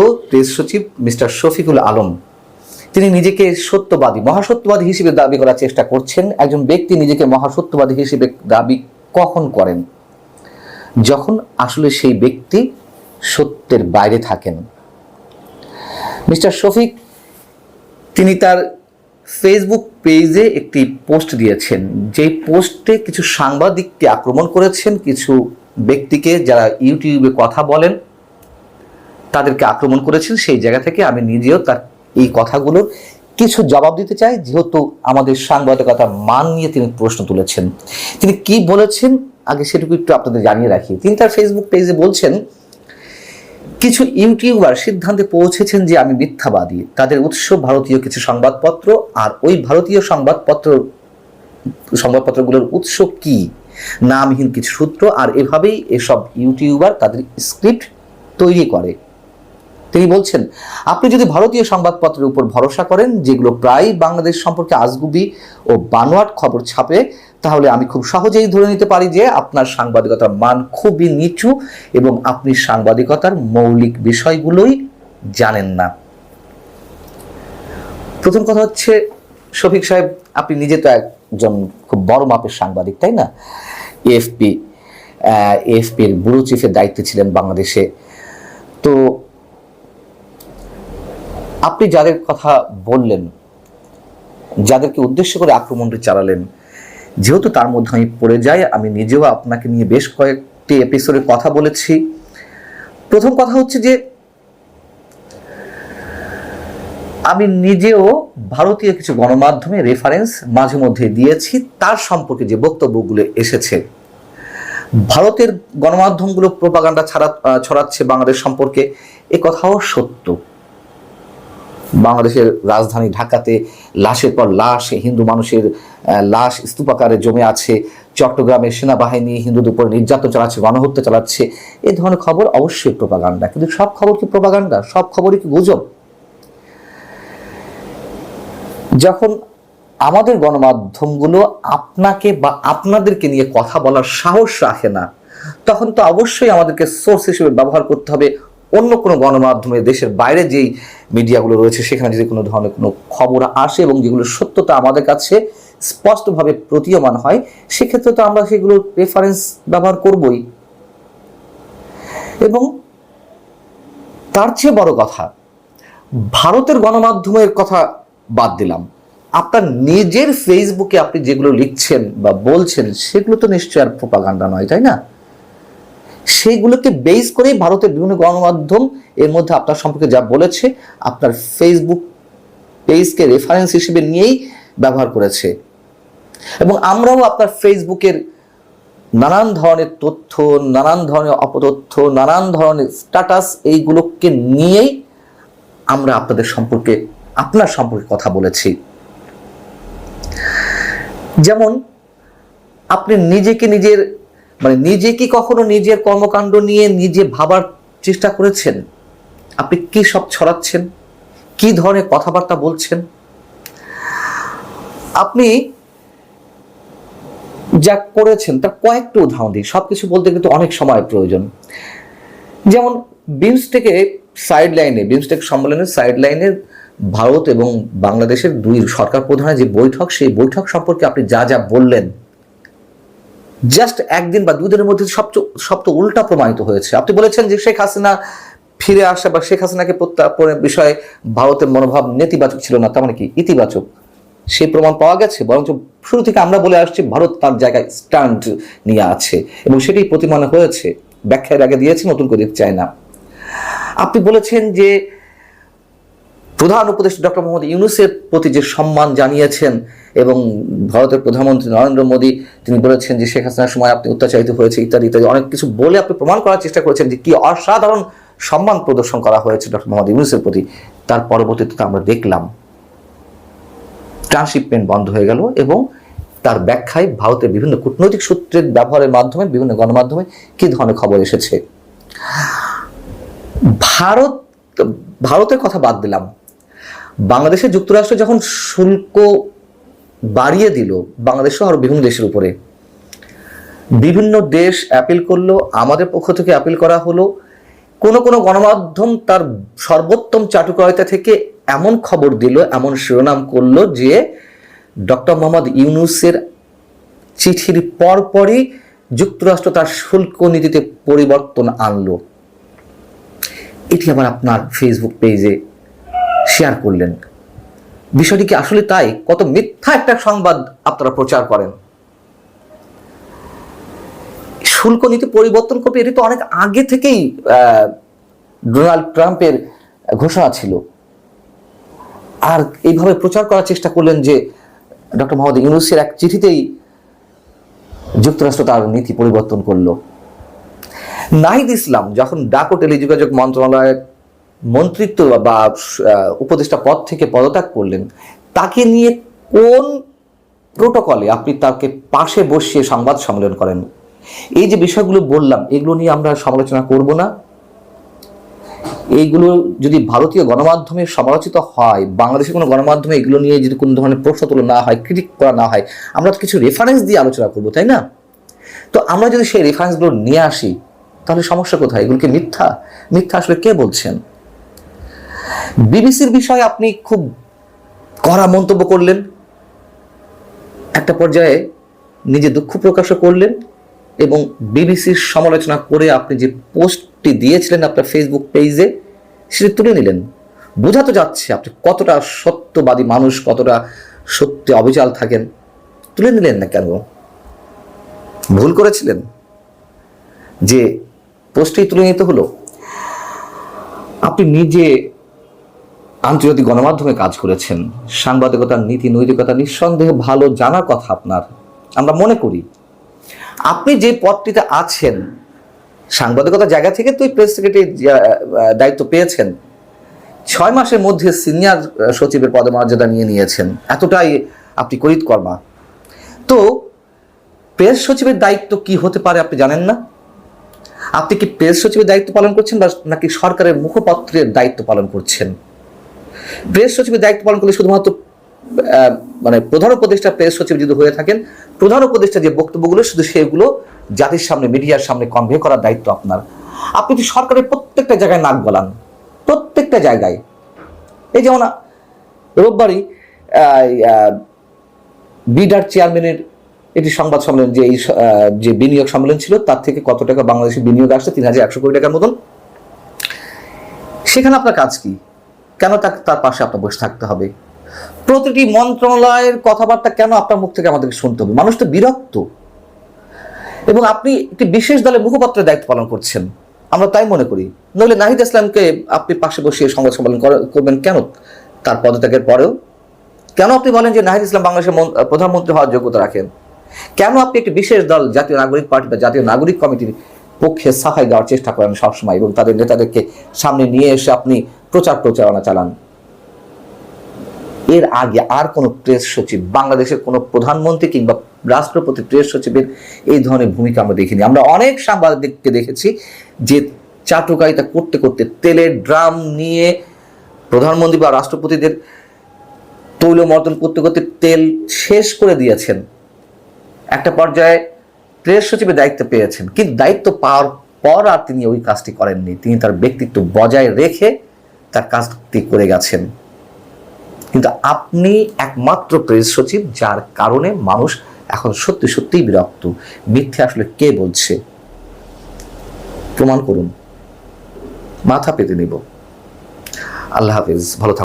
Press সচিব mister Shafiqul Alam. তিনি নিজেকে সত্যবাদী, মহাসত্যবাদী হিসেবে দাবি করার চেষ্টা করছেন। একজন ব্যক্তি নিজেকে মহাসত্যবাদী হিসেবে দাবি কখন করেন? যখন আসলে সেই ব্যক্তি সত্যের বাইরে থাকেন। মিস্টার শফিক, তিনি তার ফেসবুক পেজে একটি পোস্ট দিয়েছেন। যে পোস্টে কিছু সাংবাদিককে আক্রমণ করেছেন, কিছু ব্যক্তিকে যারা ইউটিউবে কথা বলেন তাদেরকে আক্রমণ করেছেন সেই জায়গা থেকে আমি নিজেও তার এই কথাগুলো কিছু জবাব দিতে চাই। যেহেতু আমাদের সাংবাদিকতার মান নিয়ে তিনি প্রশ্ন তুলেছেন। তিনি কি বলেছেন? আগে সেটুকু একটু আপনাদের জানিয়ে রাখি। তিনি তার ফেসবুক পেজে বলছেন, কিছু ইউটিউবার সিদ্ধান্তে পৌঁছেছেন যে আমি মিথ্যাবাদী। তাদের উৎস ভারতীয় কিছু সংবাদপত্র, আর ওই ভারতীয় সংবাদপত্র, সংবাদপত্রগুলোর উৎস কি? নামহীন কিছু সূত্র, আর এভাবেই এসব ইউটিউবার তাদের স্ক্রিপ্ট তৈরি করে। তিনি বলছেন, আপনি যদি ভারতীয় সংবাদপত্রের উপর ভরসা করেন, যেগুলো প্রায় বাংলাদেশ সম্পর্কে আজগুবি ও বানোয়াট খবর ছাপে, তাহলে আমি খুব সহজেই ধরে নিতে পারি যে আপনার সাংবাদিকতার মান খুবই নিচু এবং আপনি সাংবাদিকতার মৌলিক বিষয়গুলোই জানেন না। প্রথম কথা হচ্ছে, শফিক সাহেব, আপনি নিজে তো একজন খুব বড় মাপের সাংবাদিক, তাই না? এএফপি এএফপির ব্যুরো চিফের দায়িত্বে ছিলেন বাংলাদেশে। তো আপনি যাদের কথা বললেন, যাদেরকে উদ্দেশ্য করে আক্রমণটি চালালেন, যেহেতু তার মধ্যে আমি পড়ে যাই, আমি নিজেও আপনাকে নিয়ে বেশ কয়েকটি এপিসোডে কথা বলেছি। প্রথম কথা হচ্ছে যে, আমি নিজেও ভারতীয় কিছু গণমাধ্যমে রেফারেন্স মাঝে মধ্যে দিয়েছি, তার সম্পর্কে যে বক্তব্যগুলো এসেছে। ভারতের গণমাধ্যমগুলো প্রোপাগান্ডা ছাড়া ছড়াচ্ছে বাংলাদেশ সম্পর্কে, এ কথাও সত্য। বাংলাদেশের রাজধানী ঢাকাতে লাশের পর লাশ, হিন্দু মানুষের লাশ স্তূপাকারে জমে আছে। চট্টগ্রামের সেনাবাহিনী হিন্দুদের উপর নির্যাতন চালাচ্ছে, গণহত্যা চালাচ্ছে। এই ধরনের খবর অবশ্যই প্রোপাগান্ডা কিন্তু সব খবর কি প্রোপাগান্ডা সব খবরই কি গুজব? যখন আমাদের গণমাধ্যমগুলো আপনাকে বা আপনাদেরকে নিয়ে কথা বলার সাহস রাখে না, তখন তো অবশ্যই আমাদেরকে সোর্স হিসেবে ব্যবহার করতে হবে। অন্য কোনো গণমাধ্যমে দেশের বাইরে যেই মিডিয়াগুলো রয়েছে, সেখানে যদি কোনো ধরনের কোনো খবর আসে এবং যেগুলো সত্যতা আমাদের কাছে স্পষ্টভাবে প্রতীয়মান হয়, সেক্ষেত্রে তো আমরা সেগুলো রেফারেন্স ব্যবহার করবই। এবং তার চেয়ে বড় কথা, ভারতের গণমাধ্যমের কথা বাদ দিলাম। আপনার নিজের ফেসবুকে আপনি যেগুলো লিখছেন বা বলছেন, সেগুলো তো নিশ্চয়ই আর প্রোপাগান্ডা নয়, তাই না? সেইগুলোকে বেস করেই ভারতের বিভিন্ন গণমাধ্যম এর মধ্যে আপনার সম্পর্কে যা বলেছে, আপনার ফেসবুক পেজকে রেফারেন্স হিসেবে নিয়েই ব্যবহার করেছে। এবং আমরাও আপনার ফেসবুকের নানান ধরনের তথ্য, নানান ধরনের অপতথ্য, নানান ধরনের স্ট্যাটাস এইগুলোকে নিয়েই আমরা আপনাদের সম্পর্কে, আপনার সম্পর্কে কথা বলেছি। যেমন, আপনি নিজেকে নিজের মানে নিজে কি কখনো নিজের কর্মকাণ্ড নিয়ে নিজে ভাবার চেষ্টা করেছেন? আপনি কি সব ছড়াচ্ছেন? কি ধরনের কথাবার্তা বলছেন? আপনি যা করেছেন, তার কয়েকটা উদাহরণ দিই সবকিছু বলতে কিন্তু অনেক সময় প্রয়োজন। যেমন বিমস্টেকে সাইড লাইনে বিমস্টেক সম্মেলনের সাইড লাইনের ভারত এবং বাংলাদেশের দুই সরকার প্রধানের যে বৈঠক, সেই বৈঠক সম্পর্কে আপনি যা যা বললেন জাস্ট একদিন বা দুদিনের মধ্যে সবচেয়ে সব তো উল্টা প্রমাণিত হয়েছে। আপনি বলেছেন যে শেখ হাসিনা ফিরে আসা বা শেখ হাসিনাকে প্রত্যাপনের বিষয়ে ভারতের মনোভাব নেতিবাচক ছিল না, তার মানে কি? ইতিবাচক। সেই প্রমাণ পাওয়া গেছে, বরঞ্চ শুরু থেকে আমরা বলে আসছি ভারত তার জায়গায় স্ট্যান্ড নিয়ে আছে। এবং সেটাই প্রতিমান হয়েছে। ব্যাখ্যার আগে দিয়েছে, নতুন করে চায় না। আপনি বলেছেন যে প্রধান উপদেষ্টা ডক্টর মোহাম্মদ ইউনুসের প্রতি যে সম্মান জানিয়েছেন এবং ভারতের প্রধানমন্ত্রী নরেন্দ্র মোদী, তিনি বলেছেন যে শেখ হাসিনার সময় আপনি অত্যাচারিত হয়েছে ইত্যাদি ইত্যাদি। অনেক কিছু বলে আপনি প্রমাণ করার চেষ্টা করেছেন যে কি অসাধারণ সম্মান প্রদর্শন করা হয়েছে ডক্টর মোহাম্মদ ইউনুসের প্রতি। তার পরবর্তীতে আমরা দেখলাম ট্রান্সশিপমেন্ট বন্ধ হয়ে গেল এবং তার ব্যাখ্যায় ভারতের বিভিন্ন কূটনৈতিক সূত্রের ব্যবহারের মাধ্যমে, বিভিন্ন গণমাধ্যমে কি ধরনের খবর এসেছে? ভারত, ভারতের কথা বাদ দিলাম। বাংলাদেশের যুক্তরাষ্ট্র যখন শুল্ক বাড়িয়ে দিল, বাংলাদেশ সহ আরও বিভিন্ন দেশের উপরে। বিভিন্ন দেশ অ্যাপিল করল, আমাদের পক্ষ থেকে অ্যাপিল করা হলো। কোন কোন গণমাধ্যম তার সর্বোত্তম চাটুকারিতা থেকে এমন খবর দিল, এমন শিরোনাম করল যে ডক্টর মোহাম্মদ ইউনুসের চিঠির পরপরই যুক্তরাষ্ট্র তার শুল্ক নীতিতে পরিবর্তন আনলো। এটি আবার আপনার ফেসবুক পেজে শেয়ার করলেন। বিষয়টি কি আসলে তাই? কত মিথ্যা একটা সংবাদ আপনারা প্রচার করেন। শুল্ক নীতি পরিবর্তন করবে, এটি তো অনেক আগে থেকেই ডোনাল্ড ট্রাম্পের ঘোষণা ছিল। আর এইভাবে প্রচার করার চেষ্টা করলেন যে, ডক্টর মোহাম্মদ ইউনুসের এক চিঠিতেই যুক্তরাষ্ট্র তার নীতি পরিবর্তন করল। নাহিদ ইসলাম যখন ডাক টেলিযোগাযোগ মন্ত্রণালয়ের মন্ত্রিত্ব বা উপদেষ্টা পদ থেকে পদত্যাগ করলেন, তাকে নিয়ে কোন প্রোটোকলে আপনি তাকে পাশে বসিয়ে সংবাদ সম্মেলন করেন? এই যে বিষয়গুলো বললাম, এগুলো নিয়ে আমরা সমালোচনা করব না। এইগুলো যদি ভারতীয় গণমাধ্যমে সমালোচিত হয়, বাংলাদেশের কোনো গণমাধ্যমে এগুলো নিয়ে যদি কোনো ধরনের প্রশ্ন তোলা না হয় ক্রিটিক করা না হয়, আমরা তো কিছু রেফারেন্স দিয়ে আলোচনা করব, তাই না? তো আমরা যদি সেই রেফারেন্সগুলো নিয়ে আসি, তাহলে সমস্যা কোথায়? এগুলোকে মিথ্যা? মিথ্যা আসলে কে বলছেন? বিবিসির বিষয়ে আপনি খুব কড়া মন্তব্য করলেন। একটা পর্যায়ে নিজে দুঃখ প্রকাশও করলেন এবং বিবিসির সমালোচনা করে আপনি যে পোস্টটি দিয়েছিলেন আপনার ফেসবুক পেজে সেটি তুলে নিলেন। বোঝা তো যাচ্ছে আপনি কতটা সত্যবাদী মানুষ, কতটা সত্যি অবিচাল থাকেন। তুলে নিলেন না কেন? ভুল করেছিলেন? যে পোস্টটি তুলে নিতে হলো? আপনি নিজে আন্তর্জাতিক গণমাধ্যমে কাজ করেছেন। সাংবাদিকতার নীতি, নৈতিকতা নিঃসন্দেহে ভালো জানার কথা আপনার। আমরা মনে করি, আপনি যে পদটিতে আছেন, সাংবাদিকতার জায়গা থেকে তো প্রেস সেক্রেটারি দায়িত্ব পেয়েছেন। ছয় মাসের মধ্যে সিনিয়র সচিবের পদমর্যাদা নিয়ে নিয়েছেন। এতটাই আপনি করিত কর্মা তো প্রেস সচিবের দায়িত্ব কি হতে পারে আপনি জানেন না? আপনি কি প্রেস সচিবের দায়িত্ব পালন করছেন বা নাকি সরকারের মুখপত্রের দায়িত্ব পালন করছেন? প্রেস সচিবের দায়িত্ব পালন করলে শুধুমাত্র মানে প্রধান উপদেষ্টা প্রেস সচিব যদি হয়ে থাকেন, প্রধান উপদেষ্টা যে বক্তব্যগুলো, শুধু সেগুলো জাতির সামনে, মিডিয়ার সামনে কনভে করার দায়িত্ব আপনার। আপনি তো সরকারের প্রত্যেকটা জায়গায় নাক গলান, প্রত্যেকটা জায়গায়। এই যেমন, রোববারই বিডার চেয়ারম্যানের এটি সংবাদ সম্মেলন, যে এই যে বিনিয়োগ সম্মেলন ছিল, তার থেকে কত টাকা বাংলাদেশে বিনিয়োগ আসছে? তিন হাজার একশো কোটি টাকার মতন। সেখানে আপনার কাজ কি? কেন তাকে, তার পাশে আপনার বসে থাকতে হবে? প্রতিটি মন্ত্রণালয়ের কথাবার্তা কেন আপনার মুখ থেকে আমাদেরকে শুনতে হবে? মানুষ তো বিরক্ত। এবং আপনি একটি বিশেষ দলের মুখপাত্রের দায়িত্ব পালন করছেন। আমরা তাই মনে করি। নইলে নাহিদ ইসলামকে আপনি পাশে বসিয়ে সংবাদ সম্মেলন করবেন কেন? তার পদত্যাগের পরেও। কেন আপনি বলেন যে নাহিদ ইসলাম বাংলাদেশের মন- প্রধানমন্ত্রী হওয়ার যোগ্যতা রাখেন? কেন আপনি একটি বিশেষ দল, জাতীয় নাগরিক পার্টি বা জাতীয় নাগরিক কমিটির পক্ষে সাফাই দেওয়ার চেষ্টা করেন সবসময় এবং তাদের নেতাদেরকে সামনে নিয়ে এসে আপনি প্রচার প্রচারণা চালান। এর আগে আর কোনো প্রেস সচিব, বাংলাদেশের কোনো প্রধানমন্ত্রী কিংবা রাষ্ট্রপতি প্রেস সচিবের এই ধরনের ভূমিকা আমরা দেখিনি। আমরা অনেক সাংবাদিককে দেখেছি যে চাটুকারিতা করতে করতে তেলের ড্রাম নিয়ে প্রধানমন্ত্রী বা রাষ্ট্রপতিদের তৈল মর্দন করতে করতে তেল শেষ করে দিয়েছেন। একটা পর্যায়ে প্রেস সচিবের দায়িত্ব পেয়েছেন। কিন্তু দায়িত্ব পাওয়ার পর আর তিনি ওই কাজটি করেননি। তিনি তার ব্যক্তিত্ব বজায় রেখে তার কাজটি করে গেছেন। কিন্তু আপনি একমাত্র প্রেস সচিব, যার কারণে মানুষ এখন সত্যি সত্যিই বিরক্ত। মিথ্যে আসলে কে বলছে? প্রমাণ করুন। মাথা পেতে নিব। আল্লাহ হাফিজ, ভালো থাকুন।